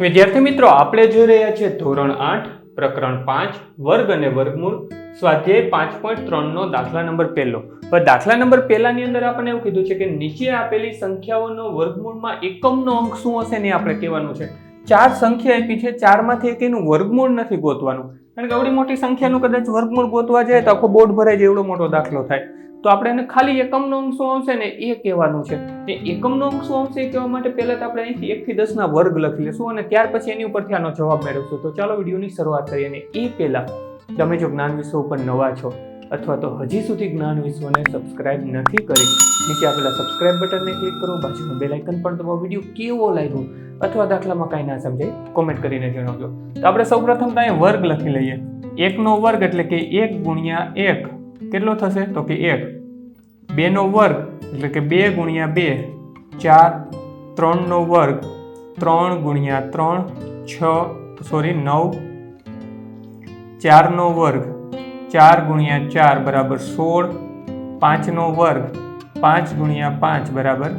વિદ્યાર્થી મિત્રો, આપણે જોઈ રહ્યા છીએ ધોરણ આઠ, પ્રકરણ પાંચ, વર્ગ અને વર્ગમૂળ, સ્વાધ્યાય પાંચ પોઈન્ટ ત્રણનો દાખલા નંબર પહેલો. હવે દાખલા નંબર પહેલાની અંદર આપણને એવું કીધું છે કે નીચે આપેલી સંખ્યાઓનો વર્ગમૂળમાં એકમનો અંક શું હશે ને આપણે કહેવાનું છે. ચાર સંખ્યા આપી છે, ચારમાંથી એક એનું વર્ગમૂળ નથી ગોતવાનું. કારણ કે આવડી મોટી સંખ્યાનું કદાચ વર્ગમૂળ ગોતવા જાય તો આખો બોર્ડ ભરાય જાય, એવડો મોટો દાખલો થાય. તો આપણે એને ખાલી એકમનો અંક શું આવશે ને એ કહેવાનું છે. એ એકમનો અંક શું આવશે એ કહેવા માટે પહેલાં તો આપણે અહીંથી એકથી દસના વર્ગ લખી લઈશું અને ત્યાર પછી એની ઉપરથી આનો જવાબ મેળવશું. તો ચાલો વિડીયોની શરૂઆત કરીએ અને એ પહેલાં તમે જો જ્ઞાન વિશ્વ ઉપર નવા છો અથવા તો હજી સુધી જ્ઞાન વિશ્વને સબસ્ક્રાઇબ નથી કરી, નીચે આપેલા સબસ્ક્રાઇબ બટનને ક્લિક કરો બાજુનું બેલ આઇકન પણ તમારો વીડિયો કેવો લાગ્યો અથવા દાખલામાં કાંઈ ના સમજાય કોમેન્ટ કરીને જણાવજો. તો આપણે સૌપ્રથમ તો વર્ગ લખી લઈએ. એકનો વર્ગ એટલે કે એક ગુણ્યા એક. કેટલો થશે? તો કે એક. બેનો વર્ગ, એટલે કે બે ગુણ્યા બે, ચાર, ત્રણનો વર્ગ, ત્રણ ગુણ્યા ત્રણ, છ સોરી નવ. ચારનો વર્ગ, ચાર ગુણ્યા ચાર બરાબર સોળ. પાંચનો વર્ગ, પાંચ ગુણ્યા પાંચ બરાબર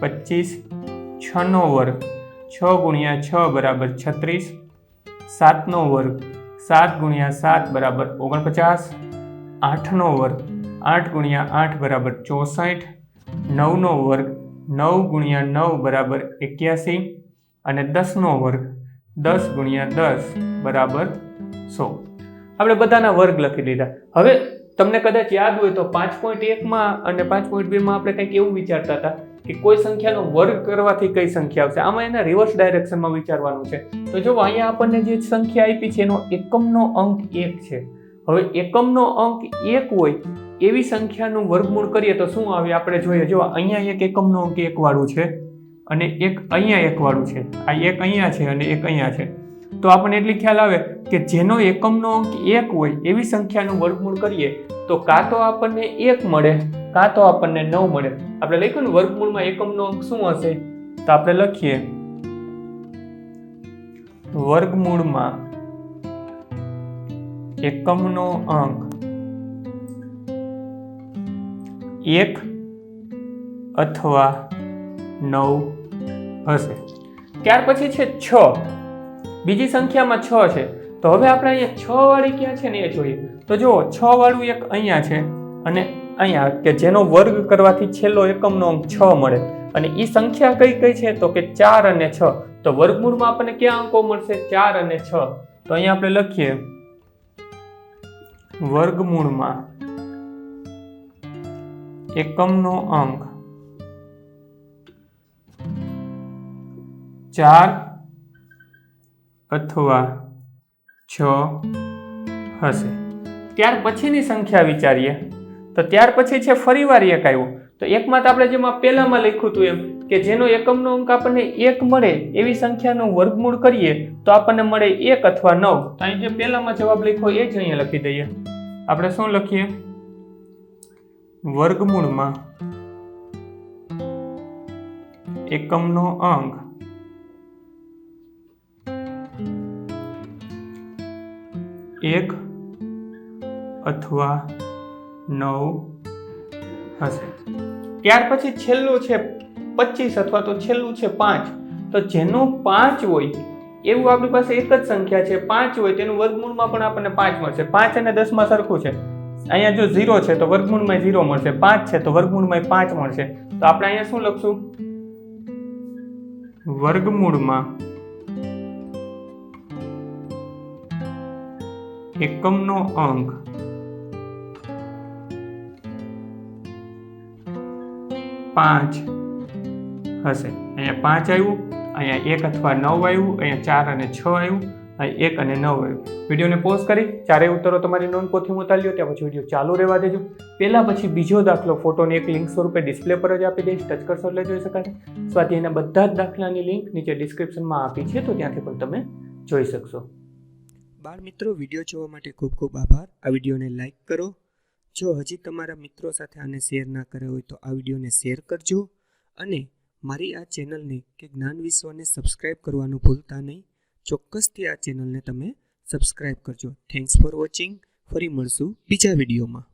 પચીસ. છનો વર્ગ, છ ગુણ્યા છ બરાબર છત્રીસ. સાતનો વર્ગ, સાત ગુણ્યા સાત બરાબર ઓગણપચાસ. આઠનો વર્ગ આઠ ગુણ્યા આઠ બરાબર ચોસઠ, નવનો વર્ગ નવ ગુણ્યા નવ બરાબર એક્યાસી અને દસનો વર્ગ દસ ગુણ્યા દસ બરાબર સો. આપણે બધાના વર્ગ લખી દીધા. હવે તમને કદાચ યાદ હોય તો પાંચ પોઈન્ટ એકમાં અને પાંચ પોઈન્ટ બેમાં આપણે કંઈક એવું વિચારતા હતા કે કોઈ સંખ્યાનો વર્ગ કરવાથી કઈ સંખ્યા આવશે? આમાં એના રિવર્સ ડાયરેક્શનમાં વિચારવાનું છે. તો જો અહીંયા આપણને જે સંખ્યા આપી છે એનો એકમનો અંક એક છે. હવે એકમનો અંક એક હોય એવી સંખ્યાનું વર્ગમૂળ કરીએ તો શું આવે? આપણે જોઈએ, જો અહીંયા એક એકમનો અંક એકવાળું છે અને એક અહીંયા એકવાળું છે. આ એક અહીંયા છે અને એક અહીંયા છે. તો આપણને એટલી ખ્યાલ આવે કે જેનો એકમનો અંક એક હોય, એવી સંખ્યાનું વર્ગમૂળ કરીએ તો કાં તો આપણને એક મળે, કાં તો આપણને નવ મળે. આપણે લખ્યું ને, વર્ગમૂળમાં એકમનો અંક શું હશે? તો આપણે લખીએ, વર્ગમૂળમાં એકમનો અંક એક અથવા નવ હશે. ત્યાર પછી છે છ. બીજી સંખ્યામાં છ છે. તો હવે આપણે અહીંયા છ વાળી ક્યાં છે ને એ જોઈએ. તો જુઓ, છ વાળું એક અહીંયા છે અને અહીંયા, કે જેનો વર્ગ કરવાથી છેલ્લો એકમનો અંક છ મળે. અને એ સંખ્યા કઈ કઈ છે? તો કે ચાર અને છ. તો વર્ગમૂળમાં આપણને ક્યાં અંકો મળશે? ચાર અને છ. તો અહીંયા આપણે લખીએ. વર્ગમૂળમાં એકમનો અંક. ચાર અથવા છ હશે. ત્યાર પછીની સંખ્યા વિચારીએ. તો ત્યાર પછી છે ફરીવાર એક આવ્યો. તો એકમાં તો આપણે જેમાં પહેલામાં લખ્યું હતું એમ કે જેનો એકમનો અંક આપણને એક મળે એવી સંખ્યાનું વર્ગમૂળ કરીએ તો આપણને મળે એક અથવા નવ. તો અહીં જે પહેલામાં જવાબ લખ્યો એ જ અહીંયા લખી દઈએ. આપણે શું લખીએ? વર્ગમૂળમાં એકમનો અંક એક અથવા નવ હશે. ત્યાર પછી છેલ્લું છે પચીસ અથવા તો છેલ્લું છે પાંચ. તો જેનું પાંચ હોય, એવું આપણી પાસે એક જ સંખ્યા છે. પાંચ હોય, તેનું વર્ગમૂળમાં પણ આપણને પાંચ મળશે પાંચ અને દસમાં સરખું છે. અહીંયા જો ઝીરો છે તો વર્ગમૂળમાં ઝીરો મળશે. પાંચ છે તો વર્ગમૂળમાં પાંચ મળશે. તો આપણે અહીંયા શું લખશું? વર્ગમૂળમાં એકમનો અંક પાંચ હશે. અહીંયા પાંચ આવ્યું, અહીંયા એક અથવા નવ આવ્યું, અહીંયા ચાર અને છ આવ્યું. અહીં એક અને નવ આવ્યું વિડીયોને પોઝ કરી, ચારેય ઉત્તરો તમારી નોંધ પોથી ઉતારી ત્યાં પછી વીડિયો ચાલુ રહેવા દેજો. પહેલાં પછી બીજો દાખલો, ફોટોની એક લિંક સ્વરૂપે ડિસ્પ્લે પર જ આપી દઈશ, ટચ કરશો એટલે જોઈ શકાશે. સ્વાધ્યાયના બધા જ દાખલાની લિંક નીચે ડિસ્ક્રિપ્શનમાં આપી છે, તો ત્યાંથી પણ તમે જોઈ શકશો. બાળ મિત્રો, વીડિયો જોવા માટે ખૂબ ખૂબ આભાર. આ વિડીયોને લાઇક કરો. જો હજી તમારા મિત્રો સાથે આને શેર ના કર્યો હોય તો આ વિડીયોને શેર કરજો. અને મારી આ ચેનલને કે જ્ઞાન વિશ્વને સબસ્ક્રાઈબ કરવાનું ભૂલતા નહીં. ચોક્કસથી આ ચેનલને તમે સબસ્ક્રાઈબ કરજો. થેન્ક્સ ફોર વોચિંગ ફરી મળશું બીજા વિડીયોમાં